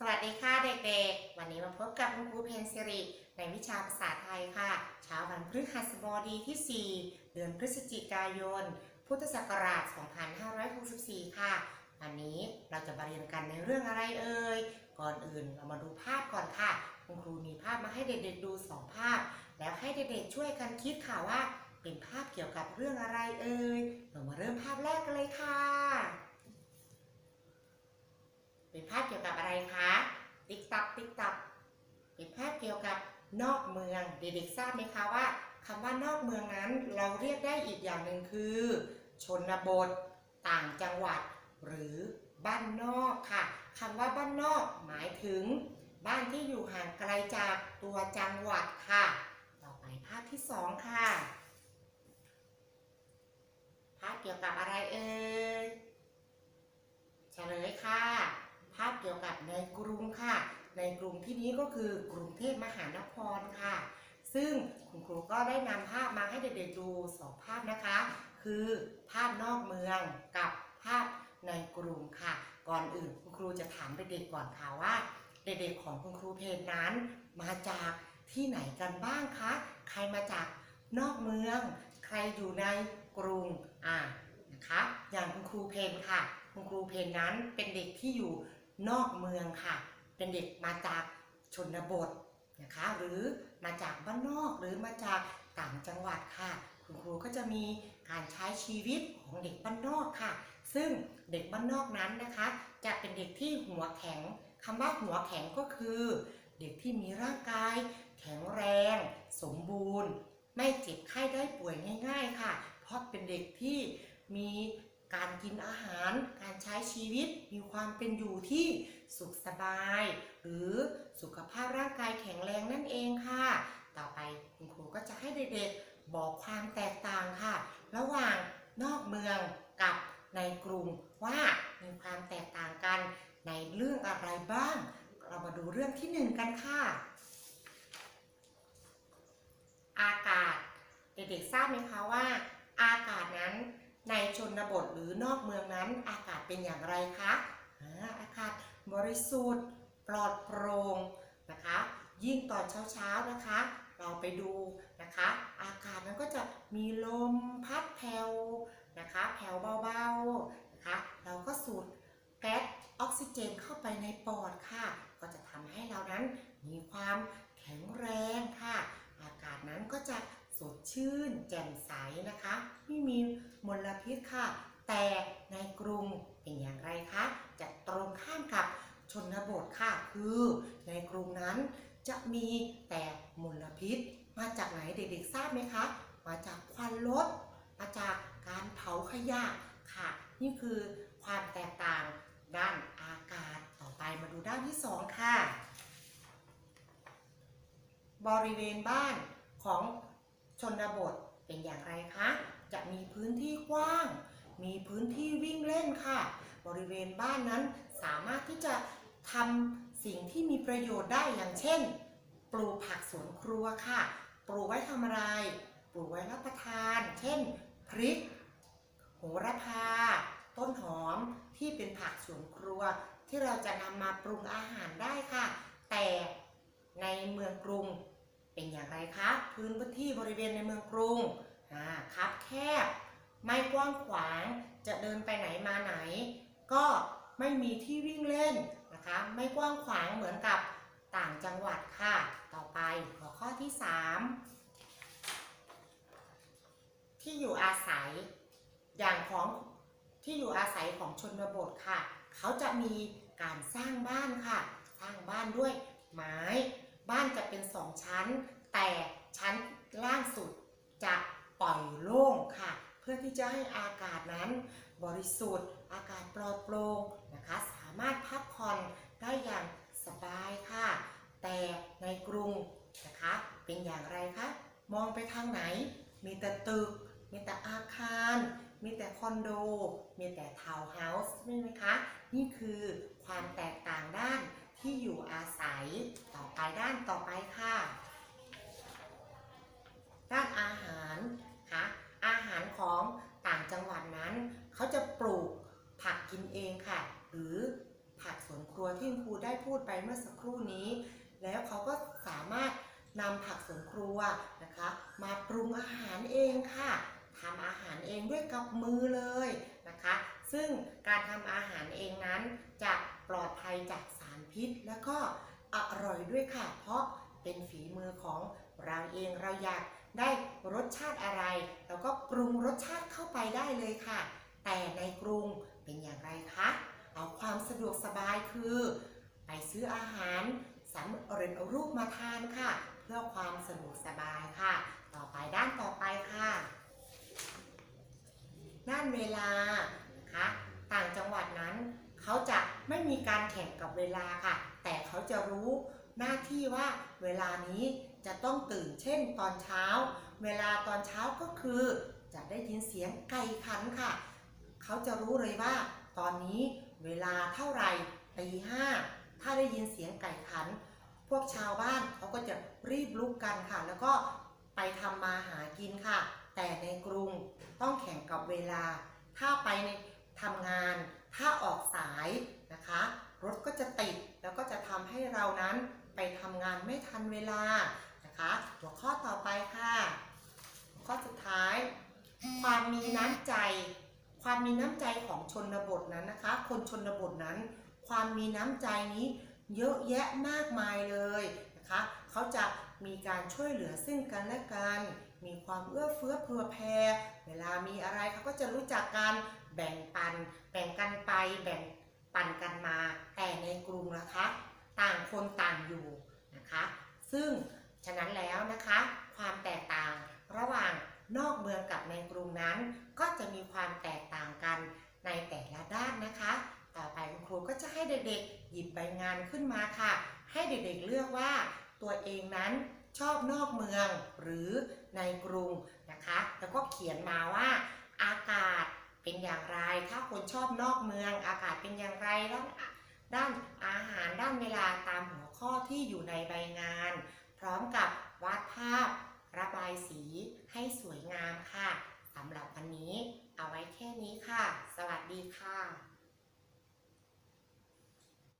สวัสดีค่ะเด็กๆ วันนี้มาพบกับคุณครูเพนซิริในวิชาภาษาไทยค่ะ เช้าวันพฤหัสบดีที่ 4 เดือนพฤศจิกายน พุทธศักราช 2564 ค่ะ วันนี้เราจะมาเรียนกันในเรื่องอะไรเอ่ย ก่อนอื่นเรามาดูภาพก่อนค่ะ คุณครูมีภาพมาให้เด็กๆดู 2 ภาพ แล้วให้เด็กๆช่วยกันคิดค่ะว่า เป็นภาพเกี่ยวกับเรื่องอะไรเอ่ย เรามาเริ่มภาพแรกกันเลยค่ะ เป็นภาพเกี่ยวกับอะไรคะ ติ๊กตักติ๊กตักเป็นภาพเกี่ยวกับนอกเมือง เด็กๆทราบไหมคะว่าคำว่านอกเมืองนั้นเราเรียกได้อีกอย่างหนึ่งคือ ชนบท ต่างจังหวัด หรือบ้านนอกค่ะคำว่าบ้านนอกหมายถึง บ้านที่อยู่ห่างไกลจากตัวจังหวัดค่ะ ต่อไปภาพที่สองค่ะ ภาพเกี่ยวกับอะไรเอ่ย เฉลยค่ะ ภาพเกี่ยวกับในกรุงค่ะ ในกรุง ที่นี้ก็คือกรุงเทพมหานครค่ะ ซึ่งคุณครูก็ได้นำภาพมาให้เด็กๆดูสองภาพนะคะ คือภาพนอกเมืองกับภาพในกรุงค่ะ ก่อนอื่นคุณครูจะถามเด็กๆก่อนค่ะว่า เด็กๆของคุณครูเพนนั้น มาจากที่ไหนกันบ้างคะ ใครมาจากนอกเมือง ใครอยู่ในกรุงอ่านะคะ อย่างคุณครูเพนค่ะ คุณครูเพนนั้นเป็นเด็กที่อยู่นอกเมืองค่ะ เป็นเด็กมาจาก ชนบทนะคะ หรือมาจากบ้านนอกหรือมาจากต่างจังหวัดค่ะ คุณครูก็จะมีการใช้ชีวิตของเด็กบ้านนอกค่ะ ซึ่งเด็กบ้านนอกนั้นนะคะ จะเป็นเด็กที่หัวแข็งคำว่าหัวแข็งก็คือ เด็กที่มีร่างกาย แข็งแรง สมบูรณ์ ไม่เจ็บไข้ได้ป่วยง่าย ๆค่ะ เพราะเป็นเด็กที่มีการกินอาหาร การใช้ชีวิต มีความเป็นอยู่ที่ สุขสบาย หรือสุขภาพร่างกายแข็งแรงนั่นเองค่ะ ต่อไปคุณครูก็จะให้เด็กๆบอกความแตกต่างค่ะ ระหว่างนอกเมืองกับในกรุงว่ามีความแตกต่างกันในเรื่องอะไรบ้าง เรามาดูเรื่องที่หนึ่งกันค่ะ อากาศ เด็กๆทราบไหมคะว่า อากาศนั้นในชนบทหรือนอกเมืองนั้นอากาศเป็นอย่างไรคะอากาศ บริสุทธิ์ปลอดโปร่งนะคะ ยิ่งตอนเช้าๆนะคะ เราไปดูนะคะ อากาศนั้นก็จะมีลมพัดแผ่วนะคะแผ่วเบาๆนะคะ เราก็สูดแก๊สออกซิเจนเข้าไปในปอดค่ะ ก็จะทำให้เรานั้นมีความแข็งแรงค่ะ อากาศนั้นก็จะสดชื่น แจ่มใสนะคะ ไม่มีมลพิษค่ะ แต่ในกรุงเป็นอย่างไรคะ จะตรงข้ามกับ ชนบทค่ะคือในกรุงนั้นจะมีแต่มลพิษ มาจากไหนเด็กๆทราบไหมคะ มาจากควันรถ มาจากการเผาขยะค่ะ นี่คือความแตกต่างด้านอากาศต่อไปมาดูด้านที่สองค่ะ บริเวณบ้านของชนบทเป็นอย่างไรคะ จะมีพื้นที่กว้าง มีพื้นที่วิ่งเล่นค่ะ บริเวณบ้านนั้นสามารถที่จะ ทำสิ่งที่มีประโยชน์ได้อย่างเช่น ปลูกผักสวนครัวค่ะ ปลูกไว้ทำอะไร ปลูกไว้รับประทาน เช่น พริก โหระพา ต้นหอมที่เป็นผักสวนครัว ที่เราจะนำมาปรุงอาหารได้ค่ะ แต่ในเมืองกรุงเป็นอย่างไรคะ พื้นที่บริเวณในเมืองกรุงอ่าครับแคบ ไม่กว้างขวาง จะเดินไปไหนมาไหน ก็ ไม่มีที่วิ่งเล่นนะคะ ไม่กว้างขวางเหมือนกับต่างจังหวัดค่ะ ต่อไปหัวข้อที่ 3 ที่อยู่อาศัยอย่างของที่อยู่อาศัยของชนบทค่ะ เขาจะมีการสร้างบ้านค่ะ สร้างบ้านด้วยไม้ บ้านจะเป็นสองชั้น แต่ชั้นล่างสุดจะปล่อยโล่งค่ะ เพื่อที่จะให้อากาศนั้นบริสุทธิ์ อากาศปลอดโปร่งนะคะ สามารถพักผ่อนได้อย่างสบายค่ะ แต่ในกรุงนะคะ เป็นอย่างไรคะ มองไปทางไหน มีแต่ตึก มีแต่อาคาร มีแต่คอนโด มีแต่ทาวน์เฮาส์ใช่ไหมคะ นี่คือความแตกต่างด้านที่อยู่อาศัยต่อไปด้านต่อไปค่ะ ด้านอาหารค่ะอาหารของต่างจังหวัดนะปลูกผักกินเองค่ะ ห รือผักสวนครัวที่คุณครูได้พูดไปเมื่อสักครู่นี้ แล้วเขาก็สามารถนำผักสวนครัวนะคะ มาปรุงอาหารเองค่ะทำอาหารเองด้วยกับมือเลยนะคะ ซึ่งการทำอาหารเองนั้นจะปลอดภัยจากสารพิษ แล้วก็อร่อยด้วยค่ะ เพราะเป็นฝีมือของเราเองเราอยากได้รสชาติอะไรเราก็ปรุงรสชาติเข้าไปได้เลยค่ะ แต่ในกรุงเป็นอย่างไรคะ เอาความสะดวกสบายคือ ไปซื้ออาหารสำเร็จรูปมาทานค่ะ เพื่อความสะดวกสบายค่ะ ต่อไปด้านต่อไปค่ะด้านเวลานะคะต่างจังหวัดนั้นเขาจะไม่มีการแข่งกับเวลาค่ะ แต่เขาจะรู้หน้าที่ว่าเวลานี้จะต้องตื่นเช่นตอนเช้า เวลาตอนเช้าก็คือ จะได้ยินเสียงไก่ขันค่ะ เขาจะรู้เลยว่าตอนนี้ เวลาเท่าไหร่ตีห้าถ้าได้ยินเสียงไก่ขัน พวกชาวบ้านเขาก็จะรีบลุกกันค่ะ แล้วก็ไปทำมาหากินค่ะ แต่ในกรุงต้องแข่งกับเวลา ถ้าไปในทำงาน ถ้าออกสายนะคะ รถก็จะติดแล้วก็จะทำให้เรานั้นไปทำงานไม่ทันเวลานะคะหัวข้อต่อไปค่ะ ข้อสุดท้าย ความมีน้ำใจ ความมีน้ำใจของชนบทนั้นนะคะ คนชนบทนั้น ความมีน้ำใจนี้เยอะแยะมากมายเลยนะคะ เขาจะมีการช่วยเหลือซึ่งกันและกัน มีความเอื้อเฟื้อเผื่อแผ่เวลามีอะไรเขาก็จะรู้จักกันแบ่งปัน แบ่งกันไป แบ่งปันกันมา แต่ในกรุงนะคะ ต่างคนต่างอยู่นะคะ ซึ่งฉะนั้นแล้วนะคะ ความแตกต่างระหว่าง นอกเมืองกับในกรุงนั้น ก็จะมีความแตกต่างกันในแต่ละด้านนะคะ ต่อไปคุณครูก็จะให้เด็กๆ หยิบใบงานขึ้นมาค่ะ ให้เด็กๆเลือกว่าตัวเองนั้นชอบนอกเมืองหรือในกรุงนะคะ แล้วก็เขียนมาว่าอากาศเป็นอย่างไร ถ้าคนชอบนอกเมือง อากาศเป็นอย่างไรด้านด้านอาหารด้านเวลาตามหัวข้อที่อยู่ในใบงาน พร้อมกับวาดภาพ ระบายสีให้สวยงามค่ะสำหรับวันนี้เอาไว้แค่นี้ค่ะ สวัสดีค่ะ